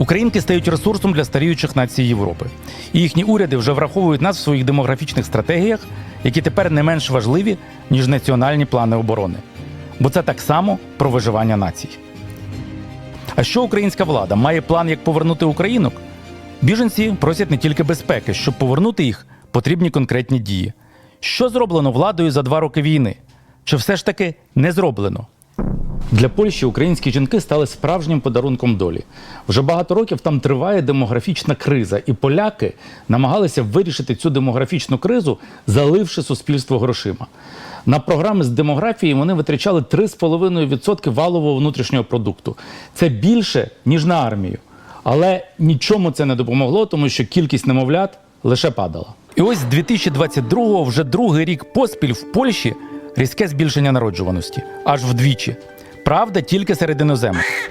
Українки стають ресурсом для старіючих націй Європи. І їхні уряди вже враховують нас в своїх демографічних стратегіях, які тепер не менш важливі, ніж національні плани оборони. Бо це так само про виживання націй. А що українська влада має план, як повернути українок? Біженці просять не тільки безпеки, щоб повернути їх, потрібні конкретні дії. Що зроблено владою за два роки війни? Чи все ж таки не зроблено? Для Польщі українські жінки стали справжнім подарунком долі. Вже багато років там триває демографічна криза, і поляки намагалися вирішити цю демографічну кризу, заливши суспільство грошима. На програми з демографії вони витрачали 3,5% валового внутрішнього продукту. Це більше, ніж на армію. Але нічому це не допомогло, тому що кількість немовлят лише падала. І ось з 2022-го вже другий рік поспіль в Польщі різке збільшення народжуваності аж вдвічі. Правда, тільки серед іноземних.